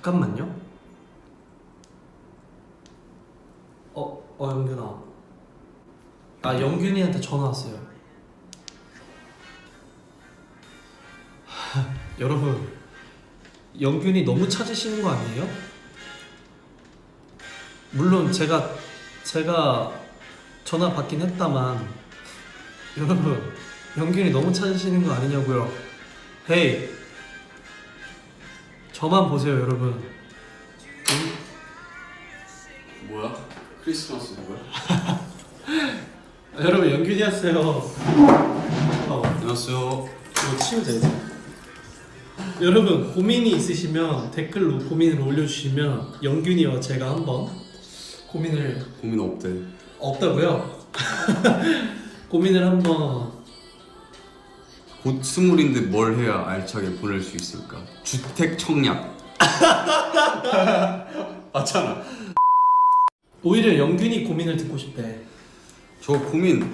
잠깐만요. 어, 어 영균아. 아 영균이한테 전화 왔어요. 하, 여러분, 영균이 너무 찾으시는 거 아니에요? 물론 제가 제가 전화 받긴 했다만 여러분 영균이 너무 찾으시는 거 아니냐고요? 헤이 저만 보세요 여러분 뭐야? 크리스마스 뭐야? 아, 여러분 영균이었어요 어, 안녕하세요. 이거 치우자 이제 여러분 고민이 있으시면 댓글로 고민을 올려주시면 영균이와 제가 한번 고민을 고민 없대. 없다고요? 고민을 한번 곧 스물인데 뭘 해야 알차게 보낼 수 있을까? 주택 청약. 맞잖아. 오히려 영균이 고민을 듣고 싶대 저 고민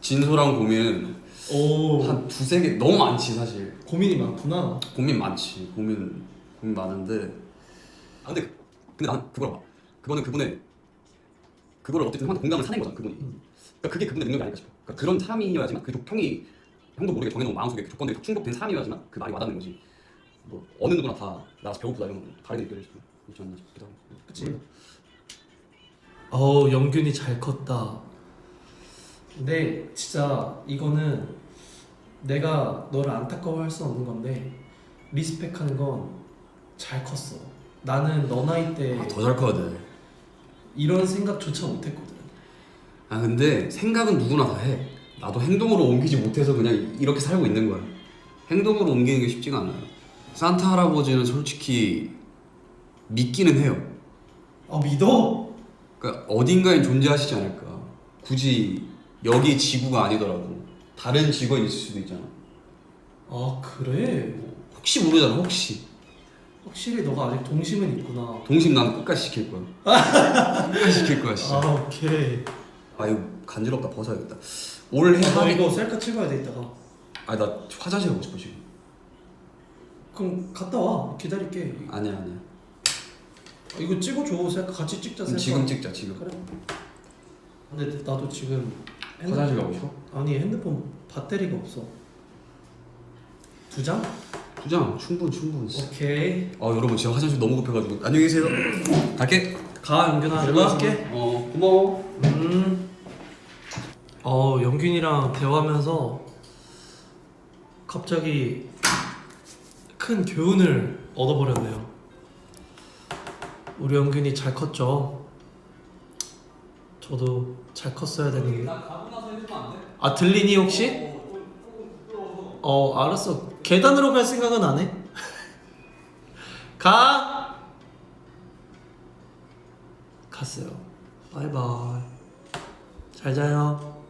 진솔한 고민은 오 한 두세 개 너무 많지 사실. 고민이 많구나 고민 많지. 고민 고민 많은데. 아 근데 근데 난 봐. 그거는 그분의 그거를 어쨌든 한테 공감을 사낸 거잖아. 그분이. 그러니까 그게 그분의 능력이 아닐까 싶어. 그러니까 그런 사람이어야지만 그 형이 형도 모르게 정해놓은 마음속에 그 조건들이 다 충족된 사람이어야지만 그 말이 와닿는 거지. 뭐 어느 누구나 다 나가서 배고프다 이런 건 다르게 느껴질 수 있지 않나 싶기도 하고. 그치 어우 영균이 잘 컸다 근데 진짜 이거는 내가 너를 안타까워할 수 없는 건데 리스펙하는 건 잘 컸어 나는 너 나이 때 아, 더 잘 커야 돼. 이런 생각조차 못했거든 아 근데 생각은 누구나 다 해. 나도 행동으로 옮기지 못해서 그냥 이렇게 살고 있는 거야. 행동으로 옮기는 게 쉽지가 않아요. 산타 할아버지는 솔직히 믿기는 해요. 아 믿어? 그러니까 어딘가에 존재하시지 않을까. 굳이 여기 지구가 아니더라도 다른 지구에 있을 수도 있잖아. 아 그래? 혹시 모르잖아. 혹시 확실히 너가 아직 동심은 있구나 동심 난 끝까지 지킬 거야. 끝까지 지킬 거야 진짜. 아 오케이 아 이거 간지럽다 벗어야겠다. 올해 아, 너한 이거 셀카 찍어야 돼 이따가 아나 화장실 가고 싶어 지금. 그럼 갔다 와 기다릴게 아니야 아니야. 아, 이거 찍어줘 셀카 같이 찍자 셀카 지금 찍자 지금. 그래 근데 나도 지금 화장실 가고 싶어? 아니 핸드폰 배터리가 없어 두 장? 부장 충분 충분. 오케이 아 여러분 제가 화장실 너무 급해가지고 안녕히 계세요. 갈게. 가 영균아 연락할게 어 고마워. 음. 어 영균이랑 대화하면서 갑자기 큰 교훈을 얻어버렸네요 우리 영균이 잘 컸죠 저도 잘 컸어야 되는데 가고 나서 해주면 안 돼? 아 들리니 혹시? 어 알았어 계단으로 갈 생각은 안 해? 가! 갔어요 바이바이 잘 자요